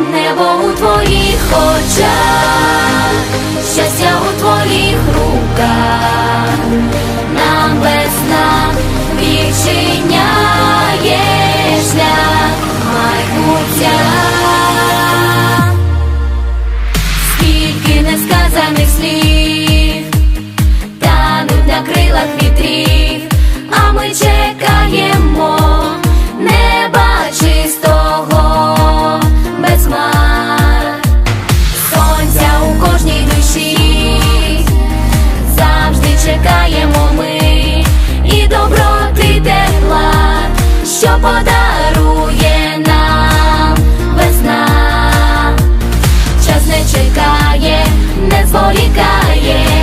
небо у твоїх очах. подарує нам весна, час не чекає, не зволікає.